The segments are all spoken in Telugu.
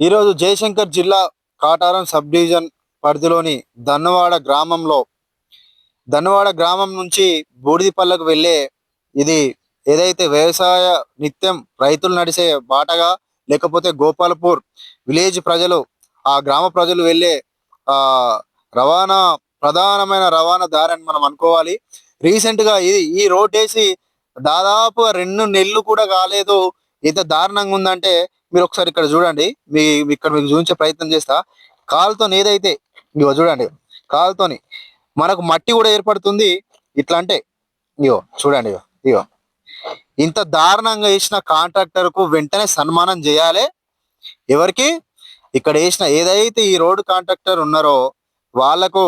ఈరోజు జయశంకర్ జిల్లా కాటారం సబ్ డివిజన్ పరిధిలోని దన్నవాడ గ్రామంలో దన్నవాడ గ్రామం నుంచి బూడిదిపల్లకు వెళ్ళే ఇది ఏదైతే వ్యవసాయ నిత్యం రైతులు నడిచే బాటగా లేకపోతే గోపాలపూర్ విలేజ్ ప్రజలు ఆ గ్రామ ప్రజలు వెళ్ళే ఆ రవాణా ప్రధానమైన రవాణా దారి అని మనం అనుకోవాలి. రీసెంట్గా ఇది ఈ రోడ్ వేసి దాదాపు రెండు నెలలు కూడా కాలేదు. ఇంత దారుణంగా ఉందంటే మీరు ఒకసారి ఇక్కడ చూడండి. మీ ఇక్కడ మీకు చూపించే ప్రయత్నం చేస్తా. కాలుతో ఏదైతే ఇగో చూడండి. కాలుతోని మనకు మట్టి కూడా ఏర్పడుతుంది. ఇట్లా అంటే ఇగో చూడండి. ఇగో ఇగో ఇంత దారుణంగా వేసిన కాంట్రాక్టర్కు వెంటనే సన్మానం చేయాలి. ఎవరికి? ఇక్కడ వేసిన ఏదైతే ఈ రోడ్డు కాంట్రాక్టర్ ఉన్నారో వాళ్ళకు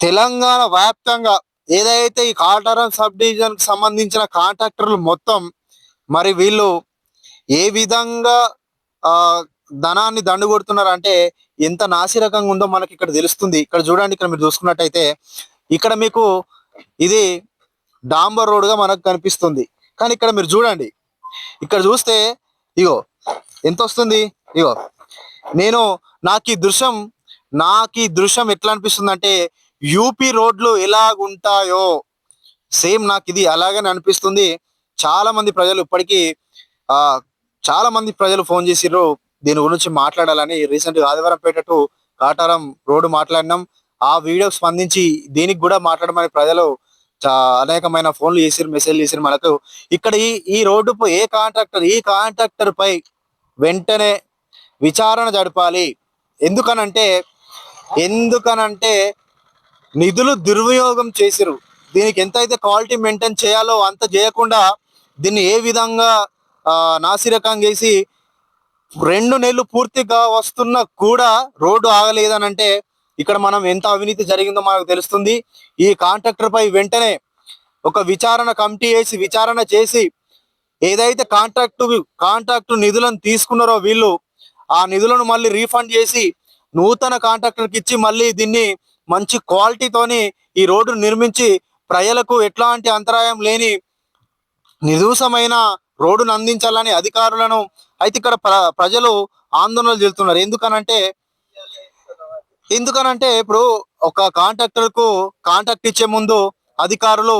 తెలంగాణ వ్యాప్తంగా ఏదైతే ఈ కాటారం సబ్ డివిజన్కి సంబంధించిన కాంట్రాక్టర్లు మొత్తం మరి వీళ్ళు ఏ విధంగా ఆ ధనాన్ని దండు కొడుతున్నారు అంటే ఎంత నాసిరకంగా ఉందో మనకి ఇక్కడ తెలుస్తుంది. ఇక్కడ చూడండి ఇక్కడ మీరు చూసుకున్నట్టయితే ఇక్కడ మీకు ఇది డాంబర్ రోడ్గా మనకు కనిపిస్తుంది. కానీ ఇక్కడ మీరు చూడండి ఇక్కడ చూస్తే ఇగో ఎంత వస్తుంది ఇగో నేను నాకు ఈ దృశ్యం నాకు ఈ దృశ్యం ఎట్లా అనిపిస్తుంది అంటే యూపీ రోడ్లు ఎలాగుంటాయో సేమ్ నాకు ఇది అలాగే అనిపిస్తుంది. చాలా మంది ప్రజలు ఇప్పటికీ ఆ చాలా మంది ప్రజలు ఫోన్ చేసిర్రు దీని గురించి మాట్లాడాలని. రీసెంట్ ఆదివారం ఆదివారంపేట కాటారం రోడ్డు మాట్లాడినాం. ఆ వీడియో స్పందించి దీనికి కూడా మాట్లాడమని ప్రజలు అనేకమైన ఫోన్లు చేసిరు మెసేజ్ చేసిరు మనకు. ఇక్కడ ఈ ఈ రోడ్డు ఏ కాంట్రాక్టర్ ఈ కాంట్రాక్టర్ పై వెంటనే విచారణ జరపాలి. ఎందుకనంటే ఎందుకనంటే నిధులు దుర్వినియోగం చేసిరు దీనికి ఎంత అయితే క్వాలిటీ మెయింటైన్ చేయాలో అంత చేయకుండా దీన్ని ఏ విధంగా నాసిరకం చేసి రెండు నెలలు పూర్తిగా వస్తున్నా కూడా రోడ్డు ఆగలేదనంటే ఇక్కడ మనం ఎంత అవినీతి జరిగిందో మనకు తెలుస్తుంది. ఈ కాంట్రాక్టర్ పై వెంటనే ఒక విచారణ కమిటీ వేసి విచారణ చేసి ఏదైతే కాంట్రాక్టు కాంట్రాక్టు నిధులను తీసుకున్నారో వీళ్ళు ఆ నిధులను మళ్ళీ రీఫండ్ చేసి నూతన కాంట్రాక్టర్కి ఇచ్చి మళ్ళీ దీన్ని మంచి క్వాలిటీతోని ఈ రోడ్డు నిర్మించి ప్రజలకు ఎట్లాంటి అంతరాయం లేని నిర్దూషమైన రోడ్డును అందించాలని అధికారులను అయితే ఇక్కడ ప్ర- ప్రజలు ఆందోళనలు చెందుతున్నారు ఎందుకనంటే ఎందుకనంటే ఇప్పుడు ఒక కాంట్రాక్టర్కు కాంట్రాక్ట్ ఇచ్చే ముందు అధికారులు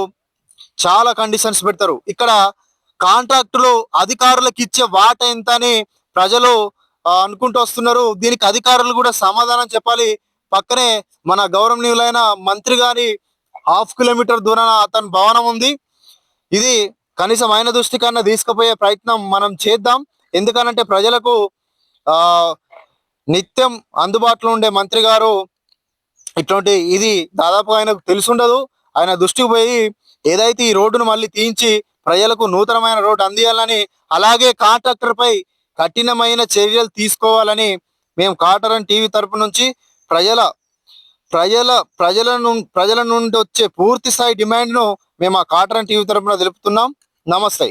చాలా కండిషన్స్ పెడతారు. ఇక్కడ కాంట్రాక్టులు అధికారులకు ఇచ్చే వాట ఎంత అని ప్రజలు అనుకుంటూ వస్తున్నారు. దీనికి అధికారులు కూడా సమాధానం చెప్పాలి. పక్కనే మన గౌరవనీయులైన మంత్రి గారి హాఫ్ కిలోమీటర్ దూరాన అతని భవనం ఉంది. ఇది కనీసం ఆయన దృష్టి కన్నా తీసుకుపోయే ప్రయత్నం మనం చేద్దాం. ఎందుకనంటే ప్రజలకు ఆ నిత్యం అందుబాటులో ఉండే మంత్రి గారు ఇటువంటి ఇది దాదాపు ఆయనకు తెలుసుండదు. ఆయన దృష్టికి పోయి ఏదైతే ఈ రోడ్డును మళ్ళీ తీయించి ప్రజలకు నూతనమైన రోడ్డు అందియాలని అలాగే కాంట్రాక్టర్పై కఠినమైన చర్యలు తీసుకోవాలని మేము కాటరన్ టీవీ తరపు నుంచి ప్రజల ప్రజల ప్రజల ప్రజల నుండి వచ్చే పూర్తి స్థాయి డిమాండ్ను మేము ఆ కాటరన్ టీవీ తరపున తెలుపుతున్నాం. నమస్తే.